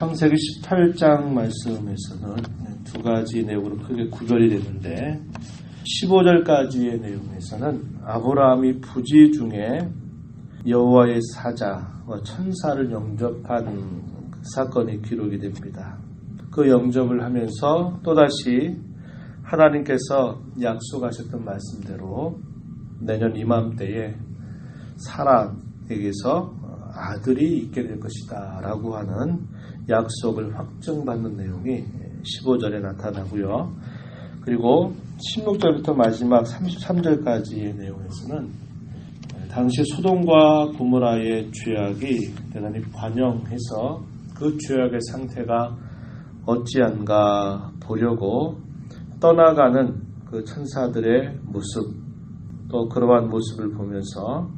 창세기 18장 말씀에서는 두 가지 내용으로 크게 구별이 되는데 15절까지의 내용에서는 아브라함이 부지 중에 여호와의 사자와 천사를 영접한 사건이 기록이 됩니다. 그 영접을 하면서 또다시 하나님께서 약속하셨던 말씀대로 내년 이맘때에 사람에게서 아들이 있게 될 것이다 라고 하는 약속을 확정받는 내용이 15절에 나타나고요. 그리고 16절부터 마지막 33절까지의 내용에서는 당시 소돔과 구모라의 죄악이 대단히 관영해서 그 죄악의 상태가 어찌한가 보려고 떠나가는 그 천사들의 모습 또 그러한 모습을 보면서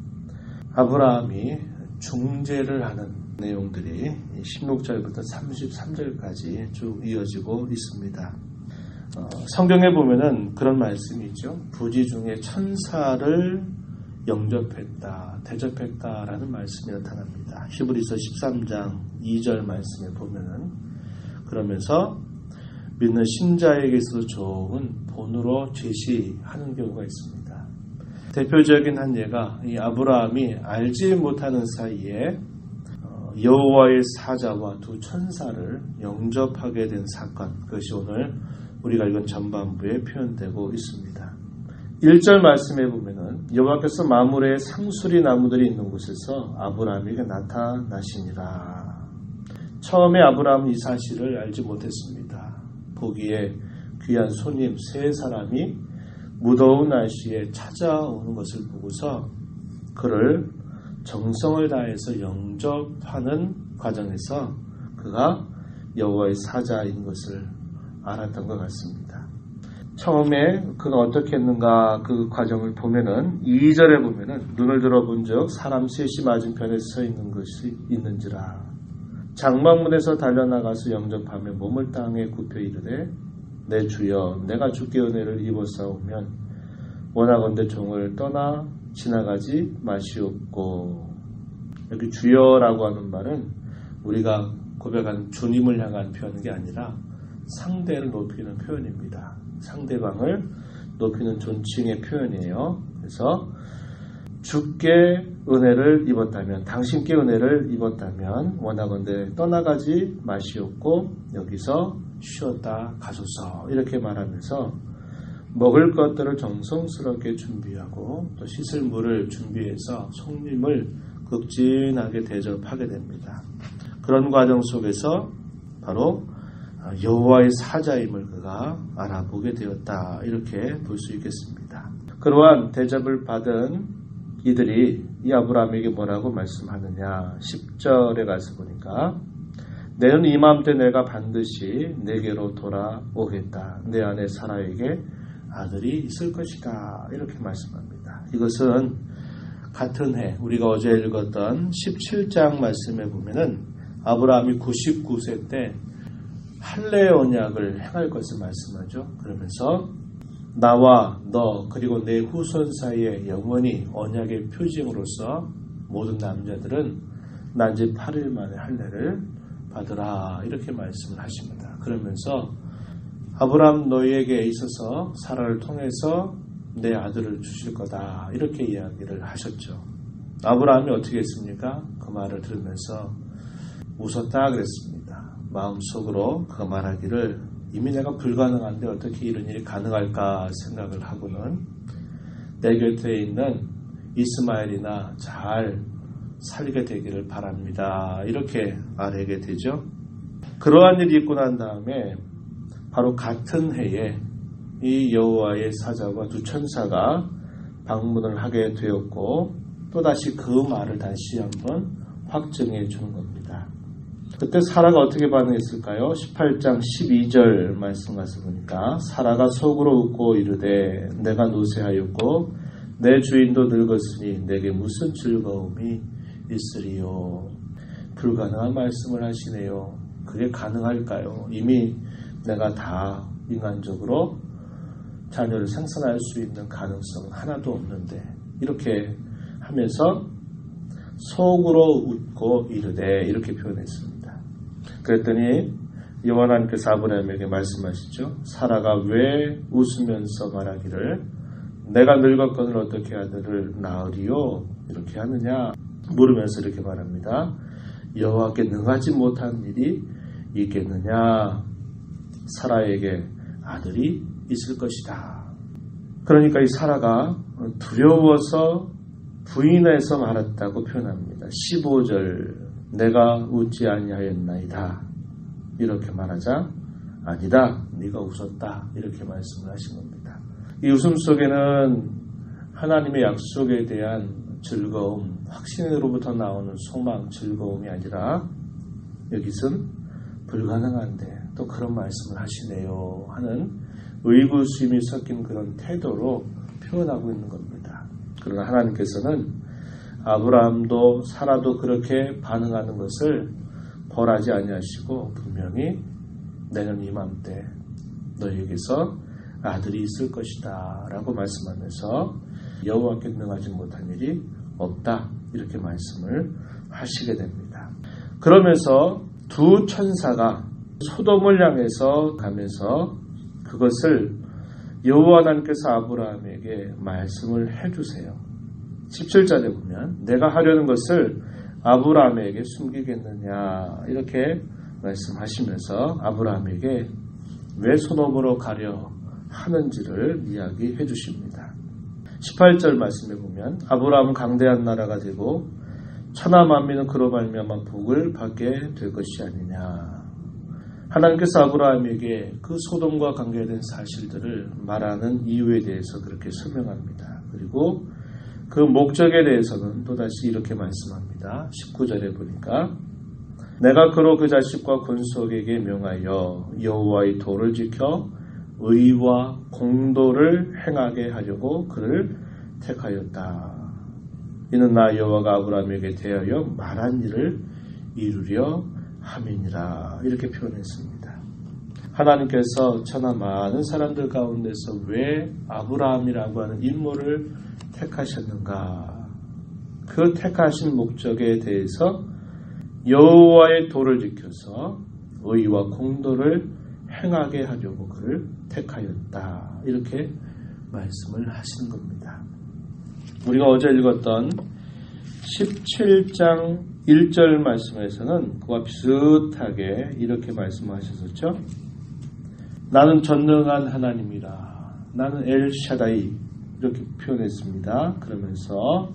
아브라함이 중재를 하는 내용들이 16절부터 33절까지 쭉 이어지고 있습니다. 어, 성경에 보면은 그런 말씀이 있죠. 부지 중에 천사를 영접했다, 대접했다라는 말씀이 나타납니다. 히브리서 13장 2절 말씀에 보면은 그러면서 믿는 신자에게서 좋은 본으로 제시하는 경우가 있습니다. 대표적인 한 예가 이 아브라함이 알지 못하는 사이에 여호와의 사자와 두 천사를 영접하게 된 사건 그것이 오늘 우리가 읽은 전반부에 표현되고 있습니다. 1절 말씀에 보면은 여호와께서 마물에 상수리 나무들이 있는 곳에서 아브라함에게 나타나시니라. 처음에 아브라함은 이 사실을 알지 못했습니다. 보기에 귀한 손님 세 사람이 무더운 날씨에 찾아오는 것을 보고서 그를 정성을 다해서 영접하는 과정에서 그가 여호와의 사자인 것을 알았던 것 같습니다. 처음에 그가 어떻게 했는가 그 과정을 보면은 2절에 보면은 눈을 들어본 적 사람 셋이 맞은편에 서 있는 것이 있는지라 장막문에서 달려나가서 영접하며 몸을 땅에 굽혀 이르되 내 주여 내가 주께 은혜를 입어싸우면 원하건대 종을 떠나 지나가지 마시옵고 여기 주여라고 하는 말은 우리가 고백한 주님을 향한 표현이 아니라 상대를 높이는 표현입니다. 상대방을 높이는 존칭의 표현이에요. 그래서 주께 은혜를 입었다면 당신께 은혜를 입었다면 원하건대 떠나가지 마시옵고 여기서 쉬었다 가소서 이렇게 말하면서 먹을 것들을 정성스럽게 준비하고 또 씻을 물을 준비해서 손님을 극진하게 대접하게 됩니다. 그런 과정 속에서 바로 여호와의 사자임을 그가 알아보게 되었다 이렇게 볼 수 있겠습니다. 그러한 대접을 받은 이들이 이 아브라함에게 뭐라고 말씀하느냐 10절에 가서 보니까 내는 이맘때 내가 반드시 내게로 돌아오겠다 내 안에 사라에게 아들이 있을 것이다. 이렇게 말씀합니다. 이것은 같은 해 우리가 어제 읽었던 17장 말씀에 보면은 아브라함이 99세 때 할례 언약을 행할 것을 말씀하죠. 그러면서 나와 너 그리고 내 후손 사이에 영원히 언약의 표징으로서 모든 남자들은 난지 8일 만에 할례를 받으라 이렇게 말씀을 하십니다. 그러면서 아브라함 너희에게 있어서 사라를 통해서 내 아들을 주실 거다 이렇게 이야기를 하셨죠. 아브라함이 어떻게 했습니까? 그 말을 들으면서 웃었다 그랬습니다. 마음속으로 그 말하기를 이미 내가 불가능한데 어떻게 이런 일이 가능할까 생각을 하고는 내 곁에 있는 이스마엘이나 잘 살게 되기를 바랍니다. 이렇게 말하게 되죠. 그러한 일이 있고 난 다음에 바로 같은 해에 이 여호와의 사자와 두 천사가 방문을 하게 되었고 또다시 그 말을 다시 한번 확증해 주는 겁니다. 그때 사라가 어떻게 반응했을까요? 18장 12절 말씀 가서 보니까 사라가 속으로 웃고 이르되 내가 노쇠하였고 내 주인도 늙었으니 내게 무슨 즐거움이 있으리요. 불가능한 말씀을 하시네요. 그게 가능할까요? 이미 내가 다 인간적으로 자녀를 생산할 수 있는 가능성은 하나도 없는데 이렇게 하면서 속으로 웃고 이르되 이렇게 표현했습니다. 그랬더니 여호와님께서 아브라함에게 말씀하시죠. 사라가 왜 웃으면서 말하기를 내가 늙었건을 어떻게 아들을 낳으리요 이렇게 하느냐 물으면서 이렇게 말합니다. 여호와께 능하지 못한 일이 있겠느냐 사라에게 아들이 있을 것이다. 그러니까 이 사라가 두려워서 부인해서 말했다고 표현합니다. 15절 내가 웃지 아니하였나이다. 이렇게 말하자 아니다. 네가 웃었다. 이렇게 말씀을 하신 겁니다. 이 웃음 속에는 하나님의 약속에 대한 즐거움, 확신으로부터 나오는 소망, 즐거움이 아니라 여기선 불가능한데 또 그런 말씀을 하시네요 하는 의구심이 섞인 그런 태도로 표현하고 있는 겁니다. 그러나 하나님께서는 아브라함도 사라도 그렇게 반응하는 것을 벌하지 아니하시고 분명히 내년 이맘때 너희에게서 아들이 있을 것이다 라고 말씀하면서 여호와께 능하지 못한 일이 없다 이렇게 말씀을 하시게 됩니다. 그러면서 두 천사가 소돔을 향해서 가면서 그것을 여호와 하나님께서 아브라함에게 말씀을 해주세요. 17절에 보면 내가 하려는 것을 아브라함에게 숨기겠느냐 이렇게 말씀하시면서 아브라함에게 왜 소돔으로 가려 하는지를 이야기해 주십니다. 18절 말씀에 보면 아브라함은 강대한 나라가 되고 천하 만민은 그로 말미암아 복을 받게 될 것이 아니냐. 하나님께서 아브라함에게 그 소돔과 관계된 사실들을 말하는 이유에 대해서 그렇게 설명합니다. 그리고 그 목적에 대해서는 또다시 이렇게 말씀합니다. 19절에 보니까 내가 그로 그 자식과 군속에게 명하여 여호와의 도를 지켜 의와 공도를 행하게 하려고 그를 택하였다. 이는 나 여호와가 아브라함에게 대하여 말한 일을 이루려 함이니라 이렇게 표현했습니다. 하나님께서 천하 많은 사람들 가운데서 왜 아브라함이라고 하는 인물을 택하셨는가? 그 택하신 목적에 대해서 여호와의 도를 지켜서 의와 공도를 행하게 하려고 그를 택하였다. 이렇게 말씀을 하시는 겁니다. 우리가 어제 읽었던 17장 1절 말씀에서는 그와 비슷하게 이렇게 말씀하셨었죠. 나는 전능한 하나님이라. 나는 엘샤다이. 이렇게 표현했습니다. 그러면서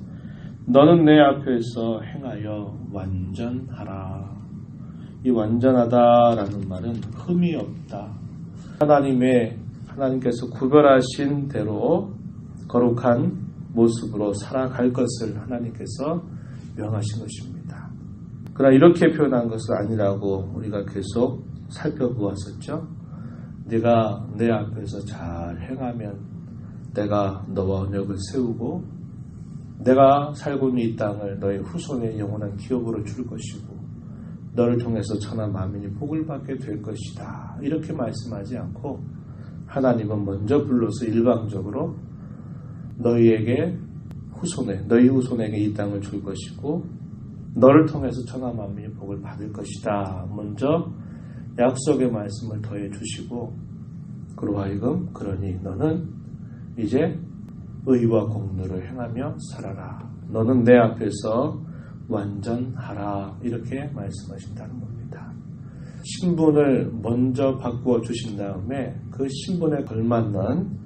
너는 내 앞에서 행하여 완전하라. 이 완전하다라는 말은 흠이 없다. 하나님의 하나님께서 구별하신 대로 거룩한 모습으로 살아갈 것을 하나님께서 명하신 것입니다. 그러나 이렇게 표현한 것은 아니라고 우리가 계속 살펴보았었죠. 네가 내 앞에서 잘 행하면 내가 너와 언약을 세우고 내가 살고 있는 이 땅을 너의 후손의 영원한 기업으로 줄 것이고 너를 통해서 천하 만민이 복을 받게 될 것이다. 이렇게 말씀하지 않고 하나님은 먼저 불러서 일방적으로 너희에게 후손에 너희 후손에게 이 땅을 줄 것이고 너를 통해서 천하 만민이 복을 받을 것이다. 먼저 약속의 말씀을 더해 주시고 그로 하여금 그러니 너는 이제 의와 공로를 행하며 살아라. 너는 내 앞에서 완전하라. 이렇게 말씀하신다는 겁니다. 신분을 먼저 바꾸어 주신 다음에 그 신분에 걸맞는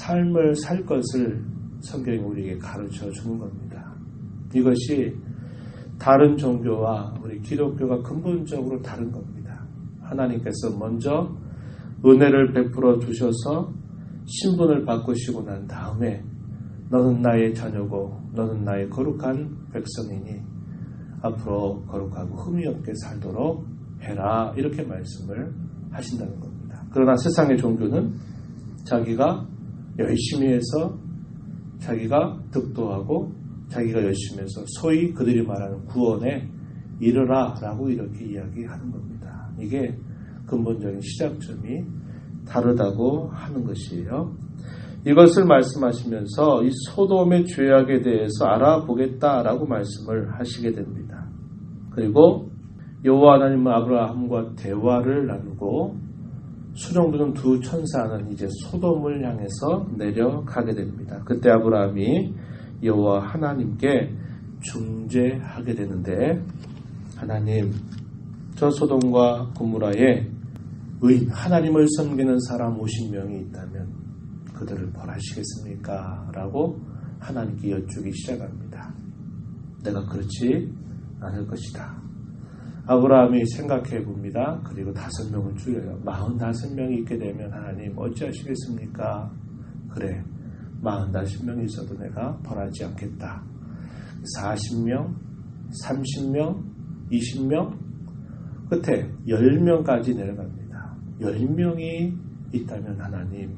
삶을 살 것을 성경이 우리에게 가르쳐 주는 겁니다. 이것이 다른 종교와 우리 기독교가 근본적으로 다른 겁니다. 하나님께서 먼저 은혜를 베풀어 주셔서 신분을 바꾸시고 난 다음에 너는 나의 자녀고 너는 나의 거룩한 백성이니 앞으로 거룩하고 흠이 없게 살도록 해라 이렇게 말씀을 하신다는 겁니다. 그러나 세상의 종교는 자기가 열심히 해서 자기가 득도하고 자기가 열심히 해서 소위 그들이 말하는 구원에 이르라 라고 이렇게 이야기하는 겁니다. 이게 근본적인 시작점이 다르다고 하는 것이에요. 이것을 말씀하시면서 이 소돔의 죄악에 대해서 알아보겠다라고 말씀을 하시게 됩니다. 그리고 여호와 하나님은 아브라함과 대화를 나누고 수령부는 두 천사는 이제 소돔을 향해서 내려가게 됩니다. 그때 아브라함이 여호와 하나님께 중재하게 되는데 하나님 저 소돔과 고무라에 의인 하나님을 섬기는 사람 50명이 있다면 그들을 벌하시겠습니까? 라고 하나님께 여쭈기 시작합니다. 내가 그렇지 않을 것이다. 아브라함이 생각해 봅니다. 그리고 다섯 명을 줄여요. 마흔다섯 명이 있게 되면 하나님 어찌하시겠습니까? 그래, 마흔다섯 명이 있어도 내가 벌하지 않겠다. 40명, 30명, 20명, 끝에 10명까지 내려갑니다. 10명이 있다면 하나님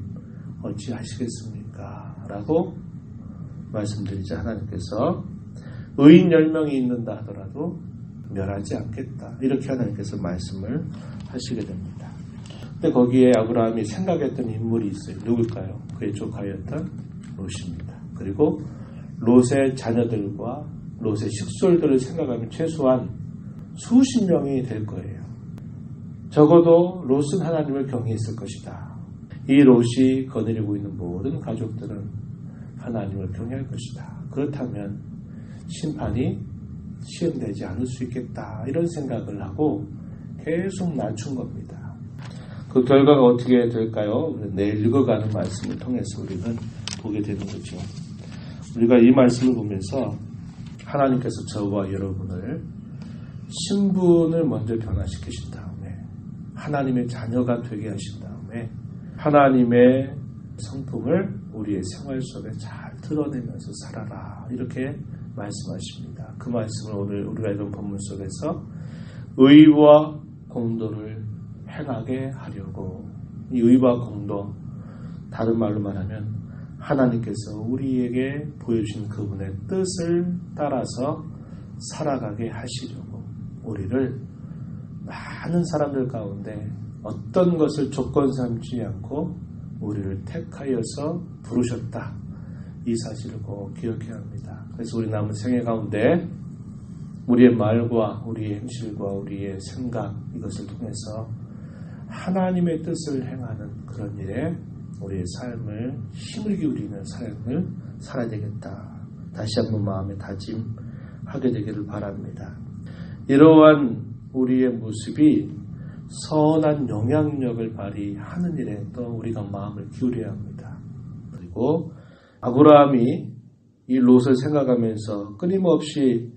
어찌 하시겠습니까? 라고 말씀드리자 하나님께서 의인 10명이 있는다 하더라도 멸하지 않겠다. 이렇게 하나님께서 말씀을 하시게 됩니다. 근데 거기에 아브라함이 생각했던 인물이 있어요. 누굴까요? 그의 조카였던 롯입니다. 그리고 롯의 자녀들과 롯의 식솔들을 생각하면 최소한 수십 명이 될 거예요. 적어도 롯은 하나님을 경외했을 것이다. 이 롯이 거느리고 있는 모든 가족들은 하나님을 경외할 것이다. 그렇다면 심판이 시험되지 않을 수 있겠다. 이런 생각을 하고 계속 낮춘 겁니다. 그 결과가 어떻게 될까요? 내일 읽어가는 말씀을 통해서 우리는 보게 되는 거죠. 우리가 이 말씀을 보면서 하나님께서 저와 여러분을 신분을 먼저 변화시키신 다음에 하나님의 자녀가 되게 하신 다음에 하나님의 성품을 우리의 생활 속에 잘 드러내면서 살아라 이렇게 말씀하십니다. 그 말씀을 오늘 우리가 읽은 본문 속에서 의와 공도를 행하게 하려고 이 의와 공도 다른 말로 말하면 하나님께서 우리에게 보여주신 그분의 뜻을 따라서 살아가게 하시려고 우리를 많은 사람들 가운데 어떤 것을 조건 삼지 않고 우리를 택하여서 부르셨다. 이 사실을 꼭 기억해야 합니다. 그래서 우리 남은 생애 가운데 우리의 말과 우리의 행실과 우리의 생각 이것을 통해서 하나님의 뜻을 행하는 그런 일에 우리의 삶을 힘을 기울이는 삶을 살아야 되겠다. 다시 한번 마음에 다짐하게 되기를 바랍니다. 이러한 우리의 모습이 선한 영향력을 발휘하는 일에 또 우리가 마음을 기울여야 합니다. 그리고 아브라함이 이 롯을 생각하면서 끊임없이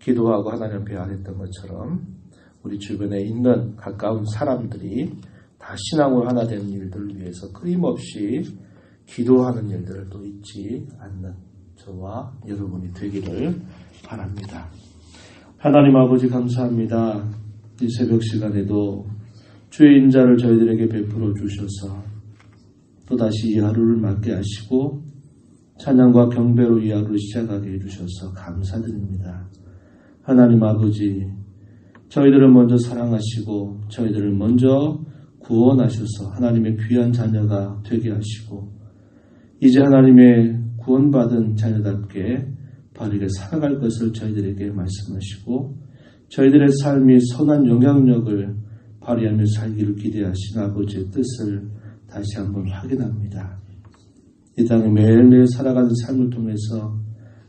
기도하고 하나님 앞에 아랬던 것처럼 우리 주변에 있는 가까운 사람들이 다 신앙으로 하나 되는 일들을 위해서 끊임없이 기도하는 일들을 또 잊지 않는 저와 여러분이 되기를 바랍니다. 하나님 아버지 감사합니다. 이 새벽 시간에도 주의 인자를 저희들에게 베풀어 주셔서 또다시 이 하루를 맞게 하시고 찬양과 경배로 이 하루를 시작하게 해주셔서 감사드립니다. 하나님 아버지, 저희들을 먼저 사랑하시고 저희들을 먼저 구원하셔서 하나님의 귀한 자녀가 되게 하시고 이제 하나님의 구원받은 자녀답게 바르게 살아갈 것을 저희들에게 말씀하시고 저희들의 삶이 선한 영향력을 발휘하며 살기를 기대하신 아버지의 뜻을 다시 한번 확인합니다. 이 땅에 매일매일 살아가는 삶을 통해서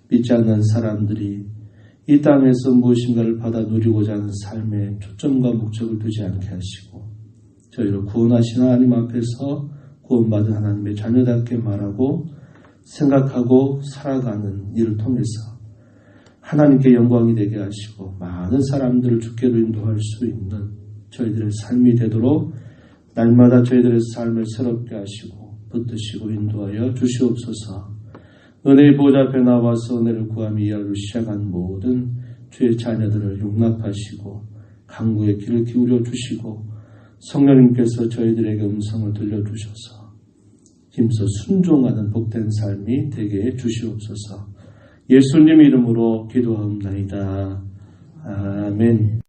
믿지 않는 사람들이 이 땅에서 무엇인가를 받아 누리고자 하는 삶에 초점과 목적을 두지 않게 하시고 저희를 구원하신 하나님 앞에서 구원받은 하나님의 자녀답게 말하고 생각하고 살아가는 일을 통해서 하나님께 영광이 되게 하시고 많은 사람들을 주께로 인도할 수 있는 저희들의 삶이 되도록 날마다 저희들의 삶을 새롭게 하시고 붙드시고 인도하여 주시옵소서. 은혜의 보좌 앞에 나와서 은혜를 구하며 이 하루 시작한 모든 주의 자녀들을 용납하시고 강구의 길을 기울여 주시고 성령님께서 저희들에게 음성을 들려주셔서 힘써 순종하는 복된 삶이 되게 해 주시옵소서. 예수님 이름으로 기도하옵나이다. 아멘.